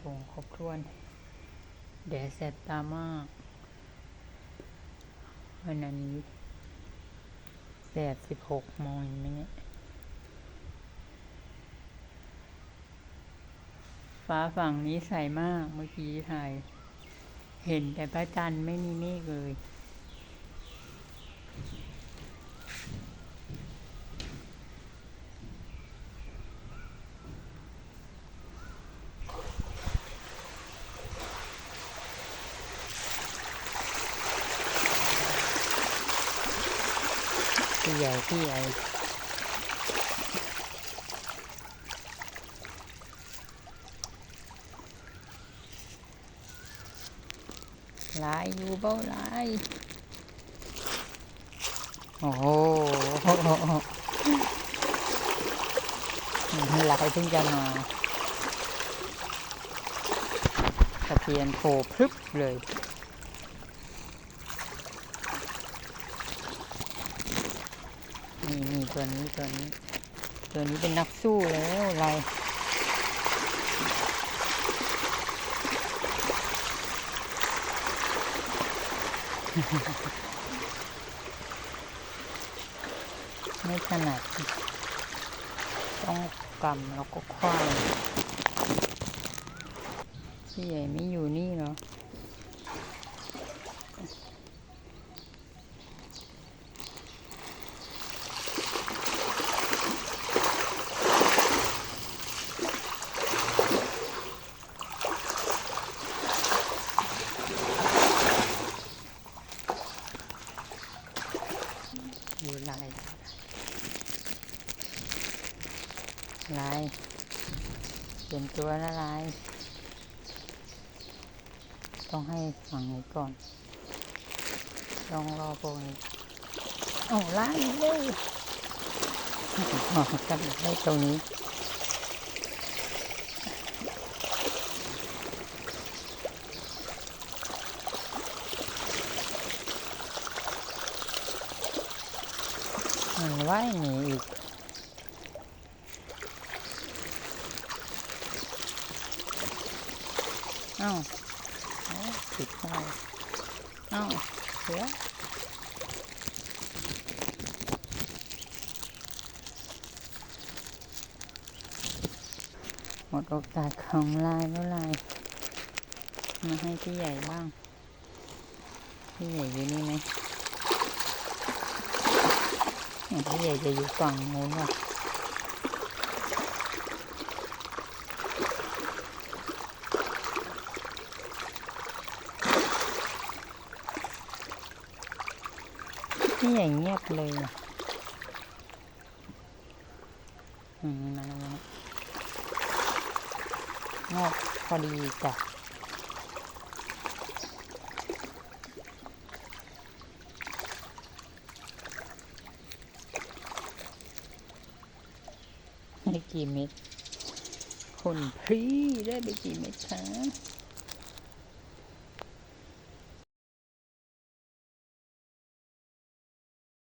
ถงครบถ้วน แดดแสบตามากวันนั้แดดสิบหกโมงเห็นไหมเนี่ย ฟ้าฝั่งนี้ใสมากเมื่อกี้ถ่าย เห็นแต่พระจันทร์ไม่มีเมฆเลย พี่ใหญ่พี่ใหญ่หลายอยู่เบ้าหลายโอ้โหหลายเพิ่งจะมาตะเพียนโผล่พรึบเลย นี่นี่ตัวนี้ตัวนี้ ตัวนี้เป็นนักสู้แล้วอะไรไม่ถนัดต้องกำแล้วก็คว้างพี่ใหญ่ไม่อยู่นี่เหรอ อะไรลายเปลี่ยนตัวละลาย ต้องให้ฝังนี้ก่อน ต้องรอพวกนี้โอาลายเลยกันได้ตรงนี้ มันว่ายหนีอีกเอ้าเอ้าติดไปเอ้าเสือหมดโอกาสของลายแล้วลายมาให้พี่ใหญ่บ้าง พี่ใหญ่อยู่นี่ไหม พี่ใหญ่จะอยู่ฝั่งโน้นว่ะพี่ใหญ่เงียบเลยอะอืมมาแล้วมาแล้วงอกพอดีจ้ะ ได้กี่เม็ดคุณพี่ได้ไปกี่เม็ดคะ